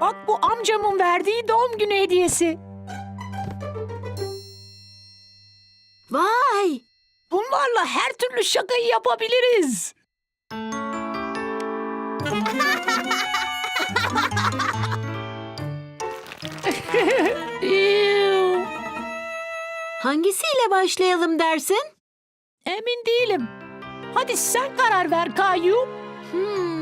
Bak bu amcamın verdiği doğum günü hediyesi. Vay! Bunlarla her türlü şakayı yapabiliriz. Hangisiyle başlayalım dersin? Emin değilim. Hadi sen karar ver Kayu. Hmm.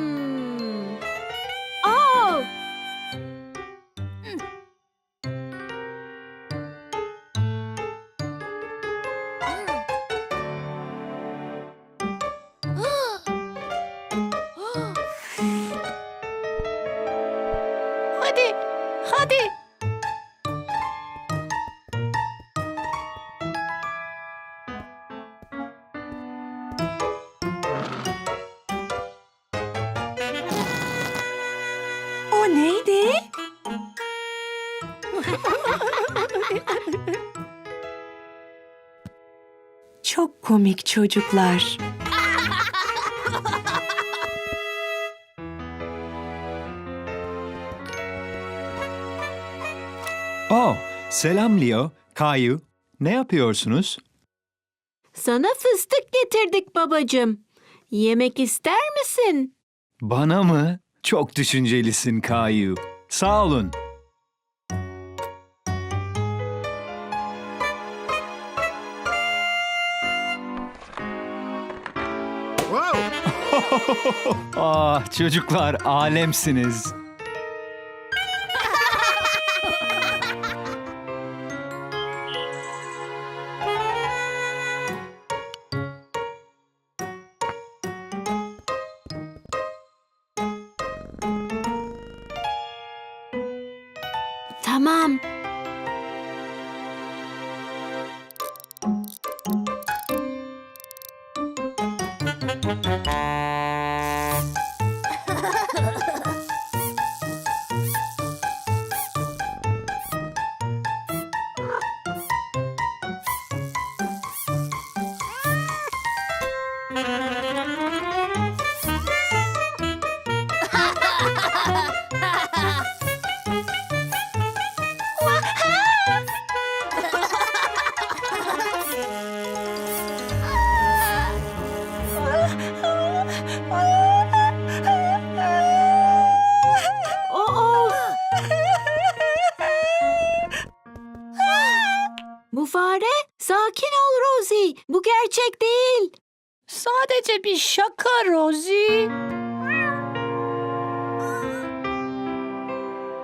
Komik çocuklar. Oh, selam Leo, Kayu. Ne yapıyorsunuz? Sana fıstık getirdik babacığım. Yemek ister misin? Bana mı? Çok düşüncelisin Kayu. Sağ olun. ah çocuklar alemsiniz. Bu gerçek değil. Sadece bir şaka Rosie.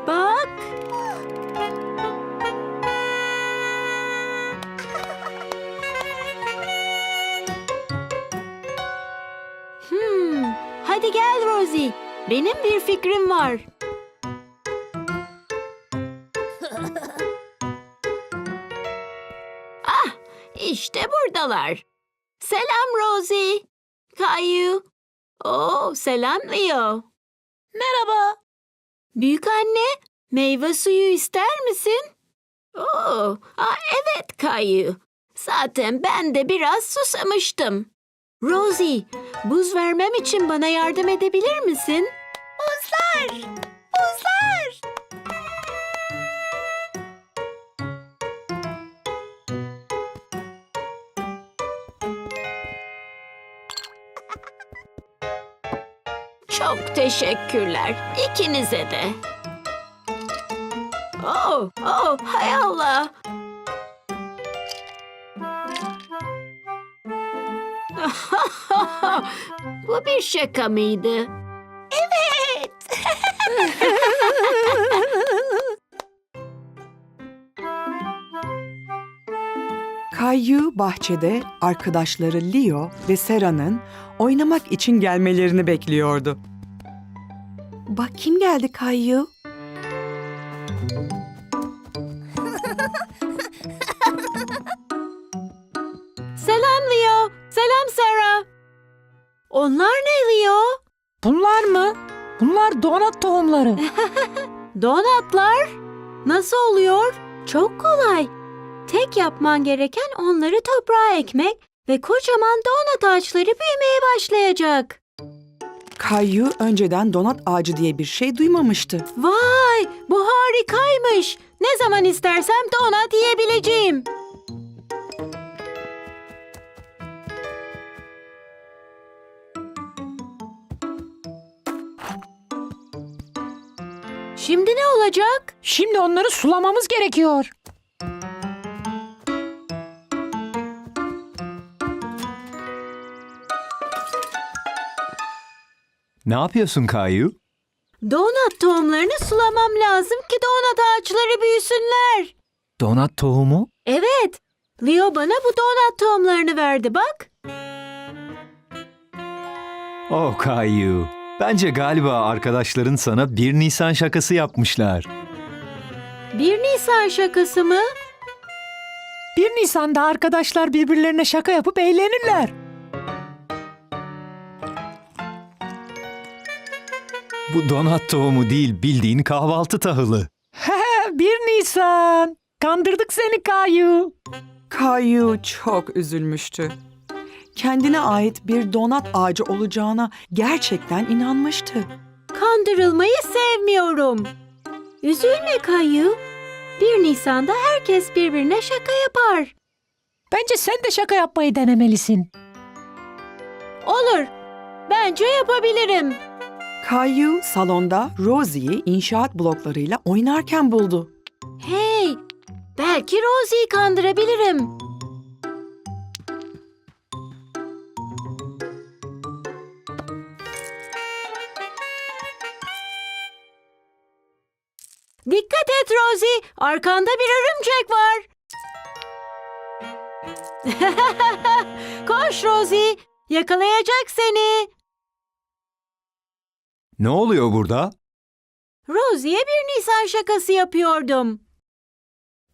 Bak. Hmm, hadi gel Rosie. Benim bir fikrim var. İşte buradalar. Selam Rosie. Kayu. Oo, selam Leo. Merhaba. Büyük anne, meyve suyu ister misin? Oo, aa, evet Kayu. Zaten ben de biraz susamıştım. Rosie, buz vermem için bana yardım edebilir misin? Buzlar! Teşekkürler. ikinize de. Oh, oh, hay Allah. Bu bir şaka mıydı? Evet. Caillou bahçede arkadaşları Leo ve Sera'nın oynamak için gelmelerini bekliyordu. Bak kim geldi Caillou? Selam Leo. Selam Sarah. Onlar ne Leo? Bunlar mı? Bunlar donat tohumları. Donatlar. Nasıl oluyor? Çok kolay. Tek yapman gereken onları toprağa ekmek Ve kocaman donat ağaçları büyümeye başlayacak. Kayu önceden donat ağacı diye bir şey duymamıştı. Vay, bu harikaymış. Ne zaman istersem donat yiyebileceğim. Şimdi ne olacak? Şimdi onları sulamamız gerekiyor. Ne yapıyorsun Kayu? Donat tohumlarını sulamam lazım ki donat ağaçları büyüsünler. Donat tohumu? Evet, Leo bana bu donat tohumlarını verdi bak. Oh Kayu. Bence galiba arkadaşların sana 1 Nisan şakası yapmışlar. 1 Nisan şakası mı? 1 Nisan'da arkadaşlar birbirlerine şaka yapıp eğlenirler. Bu donat tohumu değil bildiğin kahvaltı tahılı. He, 1 Nisan. Kandırdık seni Kayu. Kayu çok üzülmüştü. Kendine ait bir donat ağacı olacağına gerçekten inanmıştı. Kandırılmayı sevmiyorum. Üzülme Kayu. 1 Nisan'da herkes birbirine şaka yapar. Bence sen de şaka yapmayı denemelisin. Olur. Bence yapabilirim. Kayu salonda Rosie'yi inşaat bloklarıyla oynarken buldu. Hey, belki Rosie'yi kandırabilirim. Dikkat et Rosie, arkanda bir örümcek var. Koş Rosie, yakalayacak seni. Ne oluyor burada? Rosie'ye bir Nisan şakası yapıyordum.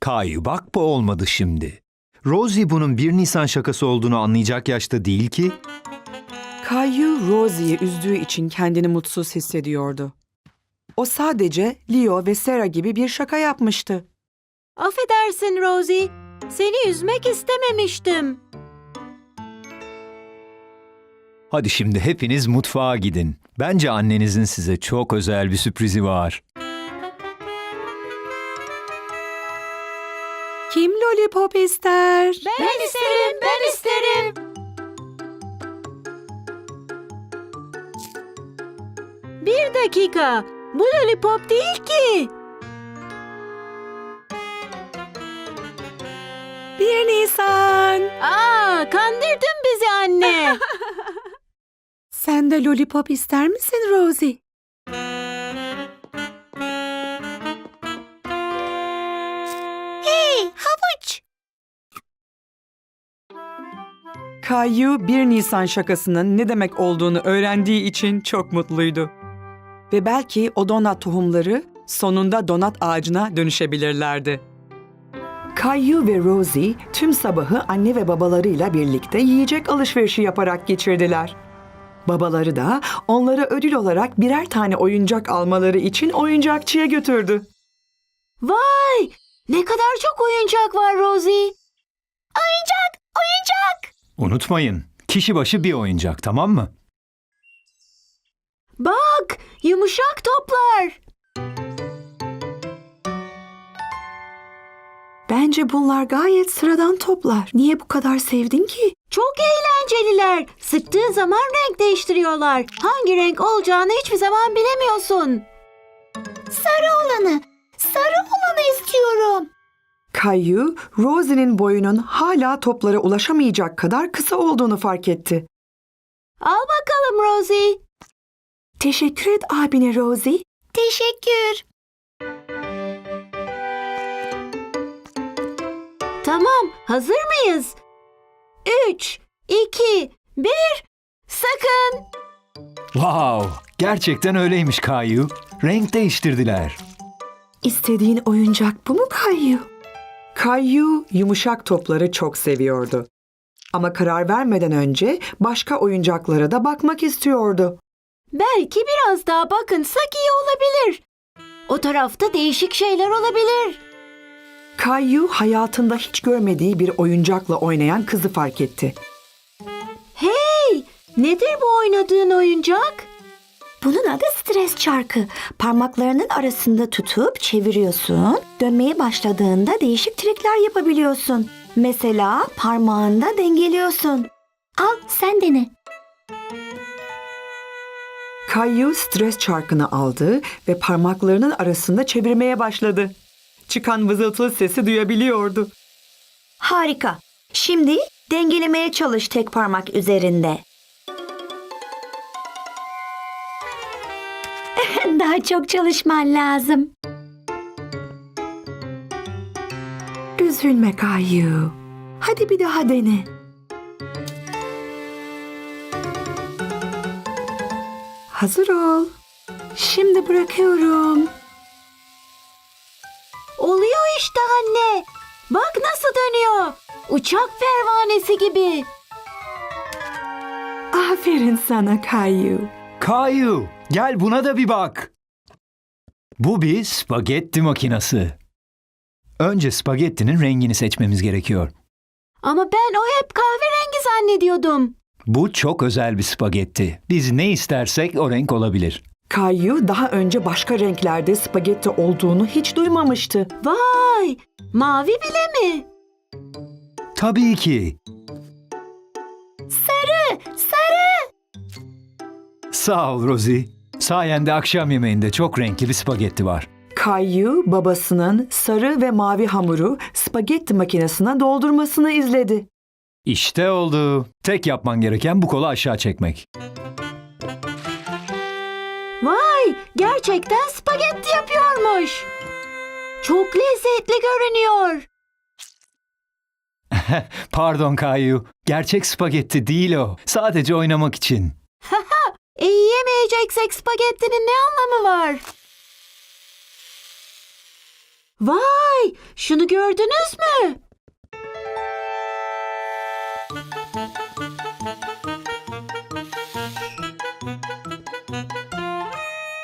Kayu bak bu olmadı şimdi. Rosie bunun 1 Nisan şakası olduğunu anlayacak yaşta değil ki. Kayu Rosie'yi üzdüğü için kendini mutsuz hissediyordu. O sadece Leo ve Sarah gibi bir şaka yapmıştı. Affedersin Rosie, seni üzmek istememiştim. Hadi şimdi hepiniz mutfağa gidin. Bence annenizin size çok özel bir sürprizi var. Kim lollipop ister? Ben, isterim, ben isterim. Bir dakika, bu lollipop değil ki. Bir Nisan. Aa, kandırdın bizi anne. Sen de lollipop ister misin Rosie? hey, havuç. Kayu 1 Nisan şakasının ne demek olduğunu öğrendiği için çok mutluydu. Ve belki o donat tohumları sonunda donat ağacına dönüşebilirlerdi. Kayu ve Rosie tüm sabahı anne ve babalarıyla birlikte yiyecek alışverişi yaparak geçirdiler. Babaları da onlara ödül olarak birer tane oyuncak almaları için oyuncakçıya götürdü. Vay, ne kadar çok oyuncak var Rosie. Oyuncak, oyuncak. Unutmayın, kişi başı bir oyuncak tamam mı? Bak, yumuşak toplar. Bence bunlar gayet sıradan toplar. Niye bu kadar sevdin ki? Çok eğlenceliler. Sıktığın zaman renk değiştiriyorlar. Hangi renk olacağını hiçbir zaman bilemiyorsun. Sarı olanı. Sarı olanı istiyorum. Kayu, Rosie'nin boyunun hala toplara ulaşamayacak kadar kısa olduğunu fark etti. Al bakalım Rosie. Teşekkür et abine Rosie. Teşekkür. Tamam, hazır mıyız? Üç, iki, bir, sakın. Wow, gerçekten öyleymiş Kayu. Renk değiştirdiler. İstediğin oyuncak bu mu Kayu? Kayu yumuşak topları çok seviyordu. Ama karar vermeden önce başka oyuncaklara da bakmak istiyordu. Belki biraz daha bakınsak iyi olabilir. O tarafta değişik şeyler olabilir. Kayu hayatında hiç görmediği bir oyuncakla oynayan kızı fark etti. Nedir bu oynadığın oyuncak? Bunun adı stres çarkı. Parmaklarının arasında tutup çeviriyorsun. Dönmeye başladığında değişik trikler yapabiliyorsun. Mesela parmağında dengeliyorsun. Al sen dene. Kayu stres çarkını aldı ve parmaklarının arasında çevirmeye başladı. Çıkan vızıltılı sesi duyabiliyordu. Harika. Şimdi dengelemeye çalış tek parmak üzerinde. Daha çok çalışman lazım. Üzülme Kayu. Hadi bir daha dene. Hazır ol. Şimdi bırakıyorum. İşte anne. Bak nasıl dönüyor. Uçak pervanesi gibi. Aferin sana Kayu. Kayu, gel buna da bir bak. Bu bir spagetti makinesi. Önce spagettinin rengini seçmemiz gerekiyor. Ama ben o hep kahverengi zannediyordum. Bu çok özel bir spagetti. Biz ne istersek o renk olabilir. Kayu daha önce başka renklerde spagetti olduğunu hiç duymamıştı. Vay! Mavi bile mi? Tabii ki. Sarı! Sarı! Sağ ol Rosie. Sayende akşam yemeğinde çok renkli bir spagetti var. Kayu babasının sarı ve mavi hamuru spagetti makinesine doldurmasını izledi. İşte oldu. Tek yapman gereken bu kolu aşağı çekmek. Gerçekten spagetti yapıyormuş. Çok lezzetli görünüyor. Pardon Kayu. Gerçek spagetti değil o. Sadece oynamak için. E yiyemeyeceksek spagettinin ne anlamı var? Vay! Şunu gördünüz mü?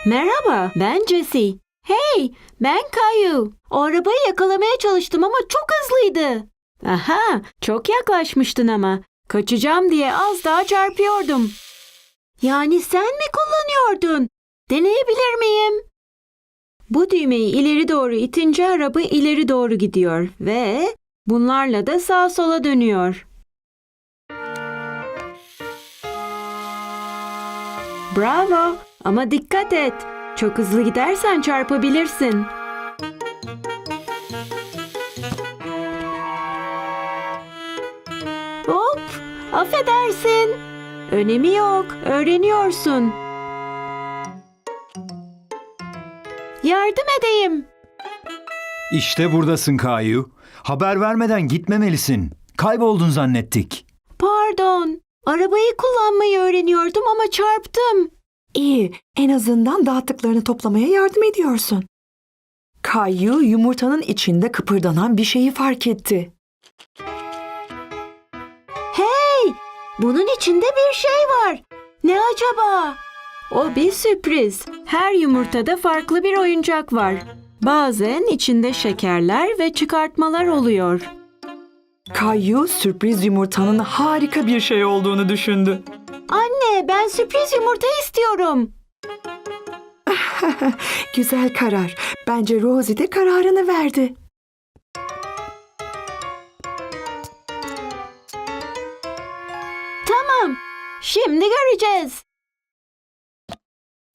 Merhaba, ben Jessie. Hey, ben Kayu. O arabayı yakalamaya çalıştım ama çok hızlıydı. Aha, çok yaklaşmıştın ama. Kaçacağım diye az daha çarpıyordum. Yani sen mi kullanıyordun? Deneyebilir miyim? Bu düğmeyi ileri doğru itince araba ileri doğru gidiyor ve bunlarla da sağa sola dönüyor. Bravo ama dikkat et. Çok hızlı gidersen çarpabilirsin. Hop, affedersin. Önemi yok, öğreniyorsun. Yardım edeyim. İşte buradasın Kayu. Haber vermeden gitmemelisin. Kayboldun zannettik. Pardon. Arabayı kullanmayı öğreniyordum ama çarptım. İyi, en azından dağıttıklarını toplamaya yardım ediyorsun. Kayu yumurtanın içinde kıpırdanan bir şeyi fark etti. Hey! Bunun içinde bir şey var. Ne acaba? O bir sürpriz. Her yumurtada farklı bir oyuncak var. Bazen içinde şekerler ve çıkartmalar oluyor. Kayu sürpriz yumurtanın harika bir şey olduğunu düşündü. Anne, ben sürpriz yumurta istiyorum. Güzel karar. Bence Rosie de kararını verdi. Tamam. Şimdi göreceğiz.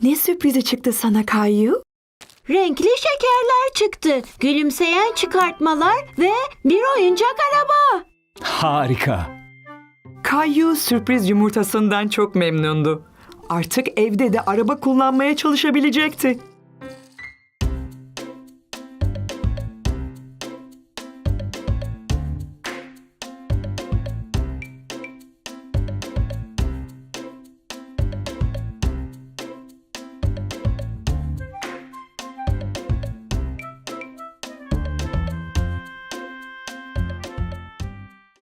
Ne sürprizi çıktı sana Kayu? Renkli şekerler çıktı. Gülümseyen çıkartmalar ve bir oyuncak araba. Harika. Kayu sürpriz yumurtasından çok memnundu. Artık evde de araba kullanmaya çalışabilecekti.